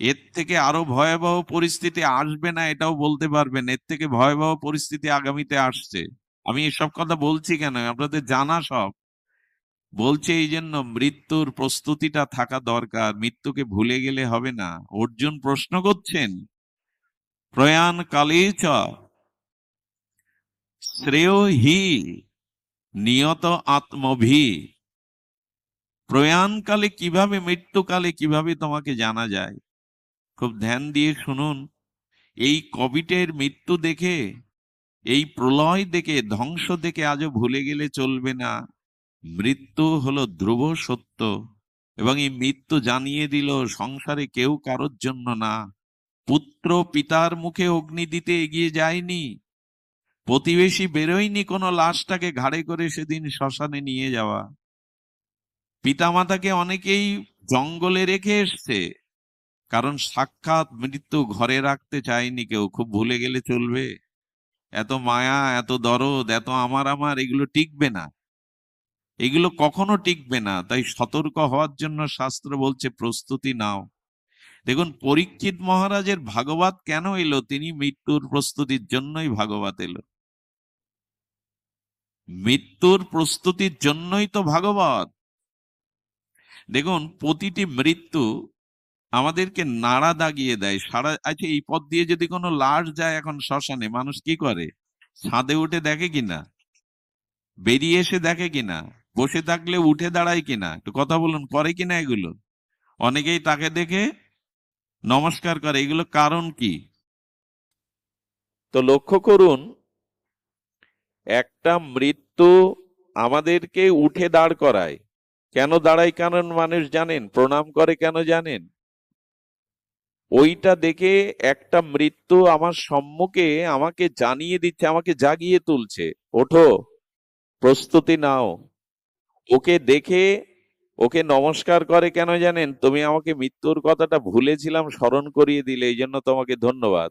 এর থেকে আরও ভয়াবহ পরিস্থিতি আসবে না এটাও বলতে পারবেন, এর থেকে ভয়াবহ পরিস্থিতি আগামীতে আসছে। আমি এসব কথা বলছি কেন? আপনাদের জানা সব। বলছে এই জন্য মৃত্যুর প্রস্তুতিটা থাকা দরকার, মৃত্যুকে ভুলে গেলে হবে না। অর্জুন প্রশ্ন করছেন, প্রয়াণ কালে চ শ্রেয় হি নিয়ত আত্মভি। প্রয়াণকালে কীভাবে মৃত্যুকালে কীভাবে তোমাকে জানা যায়? খুব ধ্যান দিয়ে শুনুন। এই কোভিডের মৃত্যু দেখে, এই প্রলয় দেখে, ধ্বংস দেখে আজও ভুলে গেলে চলবে না। মৃত্যু হলো ধ্রুব সত্য এবং এই মৃত্যু জানিয়ে দিল, সংসারে কেউ কারোর জন্য না। পুত্র পিতার মুখে অগ্নি দিতে এগিয়ে যায়নি। প্রতিবেশী বেরোয়নি কোনো লাশটাকে ঘাড়ে করে সেদিন শ্মশানে নিয়ে যাওয়া। পিতামাতাকে অনেকেই জঙ্গলে রেখে এসছে। কারণ সাক্ষাৎ মৃত্যু ঘরে রাখতে চায়নি কেউ, খুব ভুলে গেলে চলবে। এত মায়া, এত দরদ, এত আমার আমার, এগুলো টিকবে না। এগুলো কখনো টিকবে না। তাই সতর্ক হওয়ার জন্য শাস্ত্র বলছে, প্রস্তুতি নাও। দেখুন, পরীক্ষিত মহারাজের ভাগবত কেন এলো? তিনি মৃত্যুর প্রস্তুতির জন্যই ভাগবত এলো। মৃত্যুর প্রস্তুতির জন্যই তো ভাগবত। দেখুন, প্রতিটি মৃত্যু আমাদেরকে নাড়া দাগিয়ে দেয়। সারা আচ্ছা এই পথ দিয়ে যদি কোনো লাশ যায় এখন শ্মশানে, মানুষ কি করে? ছাদে উঠে দেখে কিনা বেরিয়ে এসে দেখে কিনা বসে থাকলে উঠে দাঁড়ায় কিনা একটু কথা বলুন, করে কিনা এগুলো? অনেকেই তাকে দেখে নমস্কার করে। এগুলো কারণ কি? তো লক্ষ্য করুন, একটা মৃত্যু আমাদেরকে উঠে দাঁড় করায়। কেন দাঁড়ায় কেন মানুষ জানেন? প্রণাম করে কেন জানেন? ওইটা দেখে একটা মৃত্যু আমার সম্মুখে আমাকে জানিয়ে দিচ্ছে, আমাকে জাগিয়ে তুলছে। ওঠো, প্রস্তুতি নাও। ওকে দেখে, ওকে নমস্কার করে কেন জানেন? তুমি আমাকে মৃত্যুর কথাটা ভুলেছিলাম, স্মরণ করিয়ে দিলে, এই জন্য তোমাকে ধন্যবাদ।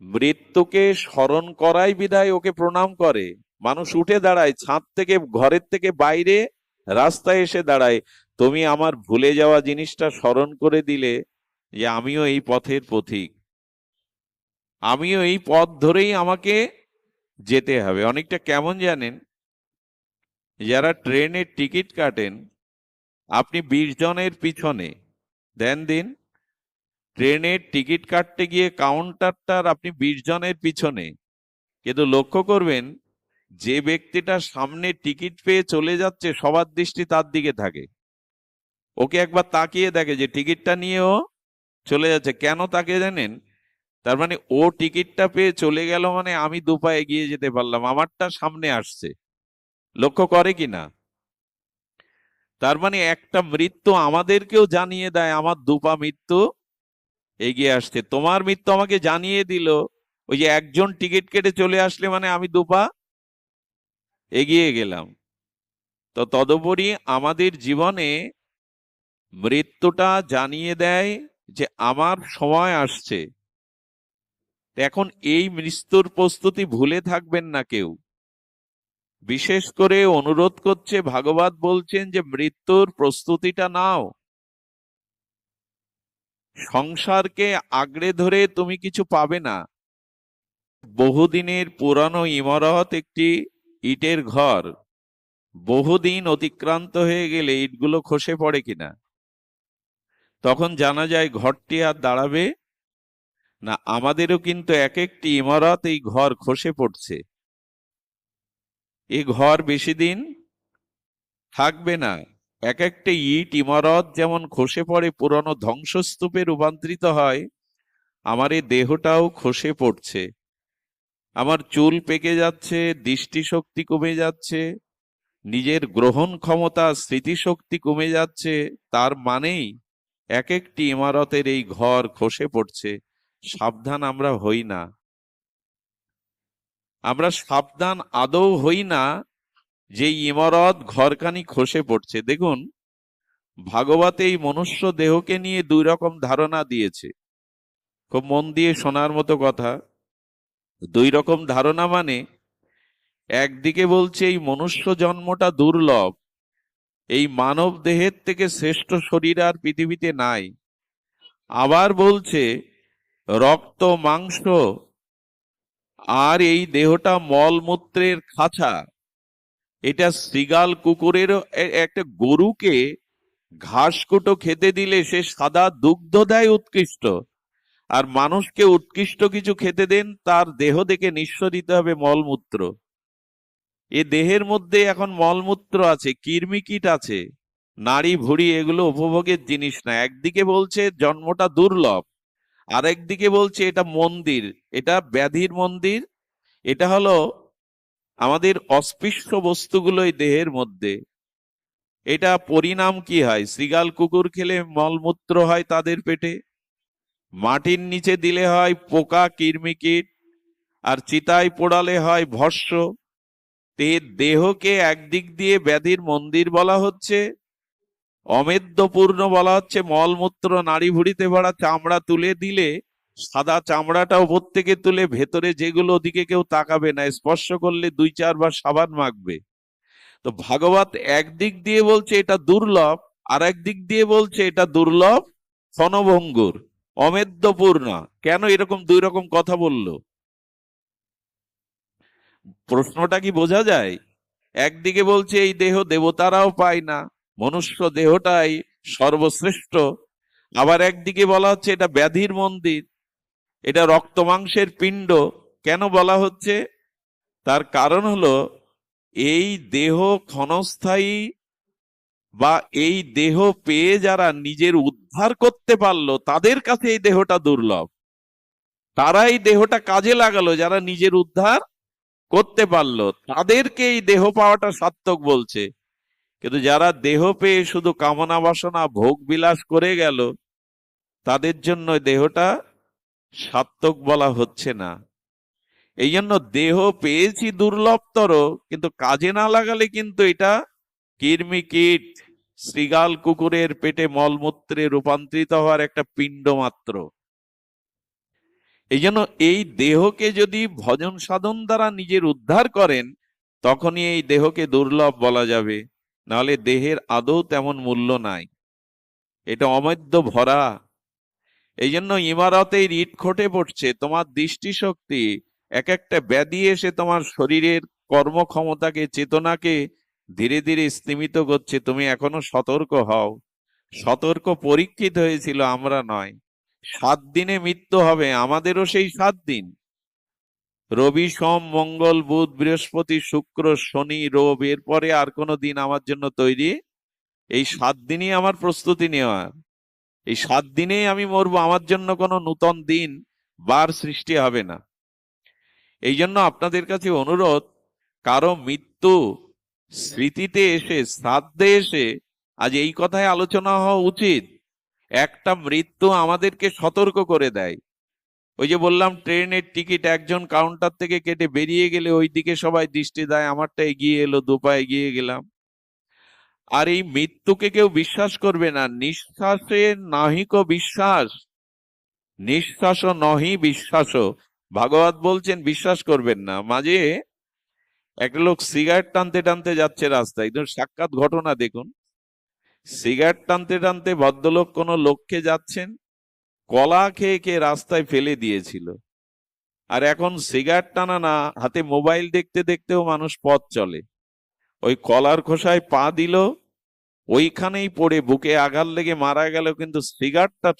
মৃত্যুকে স্মরণ করাই বিধায় ওকে প্রণাম করে। মানুষ উঠে দাঁড়ায়, ছাদ থেকে, ঘরের থেকে বাইরে, রাস্তায় এসে দাঁড়ায়। তুমি আমার ভুলে যাওয়া জিনিসটা স্মরণ করে দিলে যে আমিও এই পথের পথিক। আমিও এই পথ ধরেই আমাকে যেতে হবে। অনেকটা কেমন জানেন? যারা ট্রেনের টিকিট কাটেন, আপনি বিশ জনের পিছনে। দেন, দিন, ট্রেনের টিকিট কাটতে গিয়ে কাউন্টারটার আপনি বিশ জনের পিছনে। কিন্তু লক্ষ্য করবেন, যে ব্যক্তিটা সামনে টিকিট পেয়ে চলে যাচ্ছে, সবার দৃষ্টি তার দিকে থাকে। ওকে একবার তাকিয়ে দেখে যে টিকিটটা নিয়ে ও চলে যাচ্ছে। কেন তাকে জানেন? তার মানে ও টিকিটটা পেয়ে চলে গেল মানে আমি দুপা এগিয়ে যেতে পারলাম, আমারটা সামনে আসছে। লক্ষ্য করে কিনা তার মানে একটা মৃত্যু আমাদেরকেও জানিয়ে দেয়, আমার দুপা মৃত্যু এগিয়ে আসছে। তোমার মৃত্যু আমাকে জানিয়ে দিল, ওই যে একজন টিকিট কেটে চলে আসলে মানে আমি দুপা এগিয়ে গেলাম। তো তদুপরি আমাদের জীবনে মৃত্যুটা জানিয়ে দেয় যে আমার সময় আসছে। এখন এই মৃত্যুর প্রস্তুতি ভুলে থাকবেন না কেউ। বিশেষ করে অনুরোধ করছে, ভাগবত বলছেন যে মৃত্যুর প্রস্তুতিটা নাও। সংসারকে আগড়ে ধরে তুমি কিছু পাবে না। বহুদিনের পুরানো ইমারত একটি ইটের ঘর। বহুদিন অতিক্রান্ত হয়ে গেলে ইটগুলো খসে পড়ে কিনা। তখন জানা যায় ঘরটি আর দাঁড়াবে না, আমাদেরও কিন্তু এক একটি ইমারত এই ঘর খসে পড়ছে। এ ঘর বেশি দিন থাকবে না। এক একটা ইট, ইমারত যেমন খসে পড়ে, পুরনো ধ্বংসস্তূপে রূপান্তরিত হয়, আমার এই দেহটাও খসে পড়ছে। আমার চুল পেকে যাচ্ছে, দৃষ্টিশক্তি কমে যাচ্ছে, নিজের গ্রহণ ক্ষমতা স্মৃতিশক্তি কমে যাচ্ছে, তার মানেই এক একটি ইমারতের এই ঘর খসে পড়ছে, সাবধান আমরা হই না। আমরা সাবধান আদৌ হই না যে ইমারত ঘরখানি খসে পড়ছে। দেখুন, ভাগবত এই মনুষ্য দেহকে নিয়ে দুই রকম ধারণা দিয়েছে। খুব মন দিয়ে শোনার মতো কথা। দুই রকম ধারণা মানে একদিকে বলছে এই মনুষ্য জন্মটা দুর্লভ এই মানব দেহের থেকে শ্রেষ্ঠ শরীর আর পৃথিবীতে নাই। আবার বলছে, রক্ত, মাংস আর এই দেহটা মলমূত্রের খাঁচা। এটা শৃগাল কুকুরেরও এ- একটা গরুকে ঘাস কুটো খেতে দিলে সে সাদা দুগ্ধ দেয় উৎকৃষ্ট। আর মানুষকে উৎকৃষ্ট কিছু খেতে দেন, তার দেহ থেকে নিঃস্ব দিতে হবে মলমূত্র। এ দেহের মধ্যে এখন মলমূত্র আছে কীট আছে। নাড়ি ভুড়ি এগুলো উপভোগের জিনিস না। একদিকে বলছে জন্মটা দুর্লভ আর একদিকে বলছে এটা মন্দির, এটা ব্যাধির মন্দির, এটা হলো আমাদের অস্পৃশ্য বস্তুগুলো এই দেহের মধ্যে। এটা পরিণাম কি হয়? শ্রীগাল কুকুর খেলে মলমূত্র হয় তাদের পেটে? মাটির নিচে দিলে হয় পোকা কীট আর চিতায় পোড়ালে হয় ভস্য। দেহকে একদিক দিয়ে ব্যাধির মন্দির বলা হচ্ছে, অমেদ্যপূর্ণ বলা হচ্ছে, মলমূত্র নাড়ি ভুড়িতে ভরা চামড়া তুলে দিলে, সাদা চামড়াটা ওপর থেকে তুলে ভেতরে যেগুলো ওদিকে কেউ তাকাবে না, স্পর্শ করলে দুই চারবার সাবান মাখবে। তো ভাগবত একদিক দিয়ে বলছে এটা দুর্লভ আর একদিক দিয়ে বলছে এটা দুর্লভ, ক্ষণভঙ্গুর, অমেদ্যপূর্ণ। কেন এরকম দুই রকম কথা বলল? প্রশ্নটা কি বোঝা যায়? একদিকে বলছে এই দেহ দেবতারাও পায় না, মনুষ্য দেহটাই সর্বশ্রেষ্ঠ। আবার একদিকে বলা হচ্ছে এটা ব্যাধির মন্দির, এটা রক্ত মাংসের পিণ্ড। কেন বলা হচ্ছে? তার কারণ হলো, এই দেহ ক্ষণস্থায়ী বা এই দেহ পেয়ে যারা নিজের উদ্ধার করতে পারল, তাদের কাছে এই দেহটা দুর্লভ। তারা এই দেহটা কাজে লাগালো, যারা নিজের উদ্ধার করতে পারল তাদেরকে এই দেহ পাওয়াটা সার্থক বলছে। কিন্তু যারা দেহ পেয়ে শুধু কামনা বাসনা, ভোগ বিলাস করে গেল, তাদের জন্য দেহটা সার্থক বলা হচ্ছে না। এই জন্য দেহ পেয়েছি দুর্লভতর, কিন্তু কাজে না লাগালে কিন্তু এটা কীট, শ্রীগাল কুকুরের পেটে মলমূত্রে রূপান্তরিত হওয়ার একটা পিণ্ড মাত্র। এই জন্য এই দেহকে যদি ভজন সাধন দ্বারা নিজের উদ্ধার করেন, তখনই এই দেহকে দুর্লভ বলা যাবে। নাহলে দেহের আদৌ তেমন মূল্য নাই। এটা অমধ্য ভরা। এই জন্য ইমারতেই ইট খটে পড়ছে, তোমার দৃষ্টিশক্তি এক একটা ব্যাধি এসে তোমার শরীরের কর্মক্ষমতাকে, চেতনাকে ধীরে ধীরে স্তিমিত করছে। তুমি এখনও সতর্ক হও। সতর্ক পরীক্ষিত হয়েছিল, আমরা নয়। সাত দিনে মৃত্যু হবে, আমাদেরও সেই সাত দিন। রবি, সোম, মঙ্গল, বুধ, বৃহস্পতি, শুক্র, শনি, রব, এরপরে আর কোনো দিন আমার জন্য তৈরি। এই সাত দিনই আমার প্রস্তুতি নেওয়া এই সাত দিনেই আমি মরবো, আমার জন্য কোনো নূতন দিন বার সৃষ্টি হবে না। এই জন্য আপনাদের কাছে অনুরোধ, কারও মৃত্যু স্মৃতিতে এসে শ্রাদ্ধে এসে আজ এই কথায় আলোচনা হওয়া উচিত। একটা মৃত্যু আমাদেরকে সতর্ক করে দেয়। ওই যে বললাম, ট্রেনের টিকিট একজন কাউন্টার থেকে কেটে বেরিয়ে গেলে ওই দিকে সবাই দৃষ্টি দেয়, আমারটা এগিয়ে এলো দুপা এগিয়ে গেলাম। আর এই মৃত্যুকে কেউ বিশ্বাস করবে না। নিঃশ্বাসে নাহিক বিশ্বাস। নিঃশ্বাস নহি বিশ্বাস। ভাগবত বলছেন, বিশ্বাস করবেন না। মাঝে একটা লোক সিগারেট টানতে টানতে যাচ্ছে রাস্তায়। সাক্ষাৎ ঘটনা দেখুন। সিগারেট টানতে টানতে ভদ্রলোক কোনো লোককে যাচ্ছেন, কলা খেয়ে খেয়ে রাস্তায় ফেলে দিয়েছিল। আর এখন সিগারেট টানা না, হাতে মোবাইল দেখতে দেখতেও মানুষ পথ চলে। ওই কলার খোসায় পা দিল, ওইখানেই পড়ে বুকে আঘাত লেগে মারা গেল, কিন্তু সিগারটা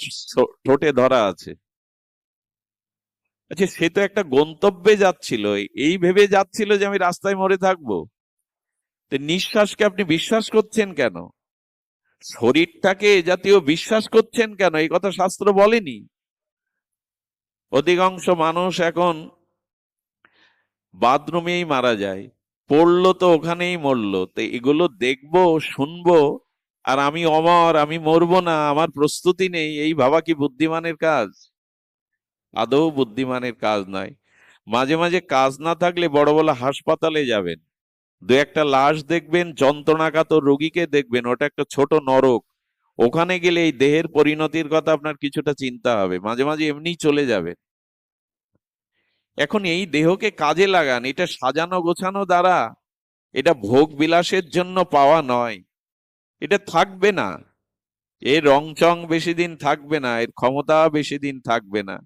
ঠোঁটে ধরা আছে। আচ্ছা সে তো একটা গন্তব্যে যাচ্ছিল, এই ভেবে যাচ্ছিল যে আমি রাস্তায় মরে থাকব। নিঃশ্বাসকে আপনি বিশ্বাস করছেন কেন? শরীরটাকে জাতীয় বিশ্বাস করছেন কেন? এই কথা শাস্ত্র বলেনি। অধিকাংশ মানুষ এখন বাথরুমেই মারা যায়, পড়ল তো ওখানেই মরলো, তো এগুলো দেখব, শুনব, আর আমি অমর, আমি মরবো না, আমার প্রস্তুতি নেই, এই ভাবা কি বুদ্ধিমানের কাজ? আদৌ বুদ্ধিমানের কাজ নয়। মাঝে মাঝে কাজ না থাকলে বড় বড় হাসপাতালে যাবেন। দু একটা লাশ দেখবেন যন্ত্রণাকাতর রোগীকে দেখবেন, ওটা একটা ছোট নরক। ওখানে গেলে এই দেহের পরিণতির কথা আপনার কিছুটা চিন্তা হবে, মাঝে মাঝে এমনি চলে যাবে। এখন এই দেহকে কাজে লাগান, এটা সাজানো গোছানো দ্বারা এটা ভোগ বিলাসের জন্য পাওয়া নয়। এটা থাকবে না। এর রংচং বেশি দিন থাকবে না, এর ক্ষমতা বেশি দিন থাকবে না।